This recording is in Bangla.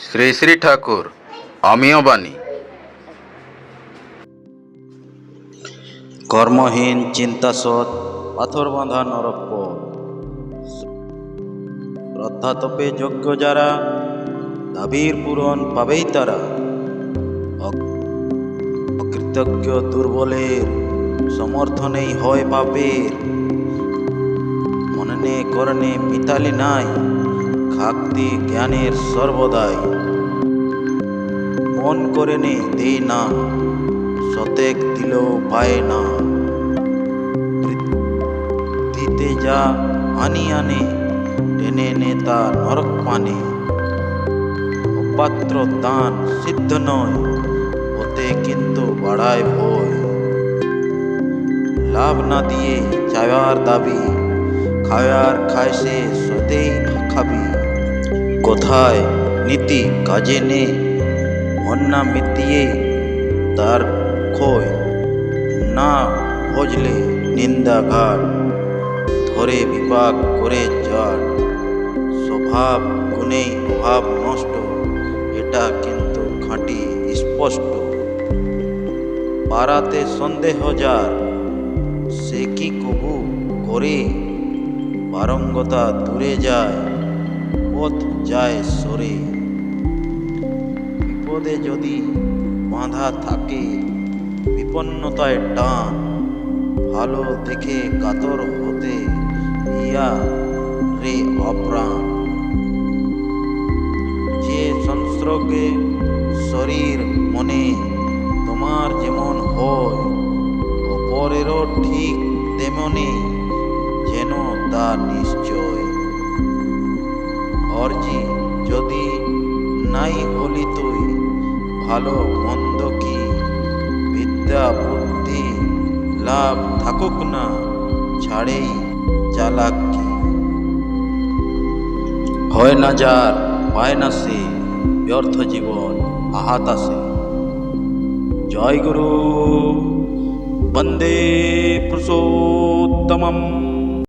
শ্রী শ্রী ঠাকুর অমিয় বাণী। কর্মহীন, চিন্তাসৎ পাথর বাঁধা নরপ্য শ্রদ্ধা তপে যোগ্য যারা, দাবির পূরণ পাবেই তারা। অক- অকৃতজ্ঞ দুর্বলের সমর্থনেই হয় পাপের। মননে করণে মিতালি নাই। খাক্তি জ্ঞানের সর্বদাই। মন করে নে দেই না, সতেক দিলেও পায় না। দিতে যা আনি আনে, টেনে নে তা নরক পানে। অপাত্র দান সিদ্ধ নয় ওতে কিন্তু বাড়ায় ভয়। লাভ না দিয়ে চাওয়ার দাবি, খাওয়ার খায় সে, সতেই খাবি। কোথায় নীতি কাজে নে অন্যা মিতিয়ে তার খোয় না ভজলে নিন্দা ঘাট ধরে বিপাক করে যার স্বভাব গুণেই অভাব নষ্ট, এটা কিন্তু খাঁটি স্পষ্ট। পাড়াতে সন্দেহ যার, সে কি কবু করে? পারঙ্গতা দূরে যায় পথ যায় সরে। বিপদে যদি বাঁধা থাকে, বিপন্নতায় টান, ভালো দেখে কাতর হতে ইয়া রে অপ্রাণ। যে সংস্রগে শরীর মনে তোমার যেমন হয়, অপরেরও ঠিক তেমনি যেন তা নিশ্চয়। যদি নাই হলি তুই, ভালো মন্দ কি? বিদ্যা, বুদ্ধি, লাভ থাকুক না, ছাড়েই চালাক কি? হয় না যার পায় না সে, ব্যর্থ জীবন আহাত আসে জয় গুরু, বন্দে পুরুষোত্তমম।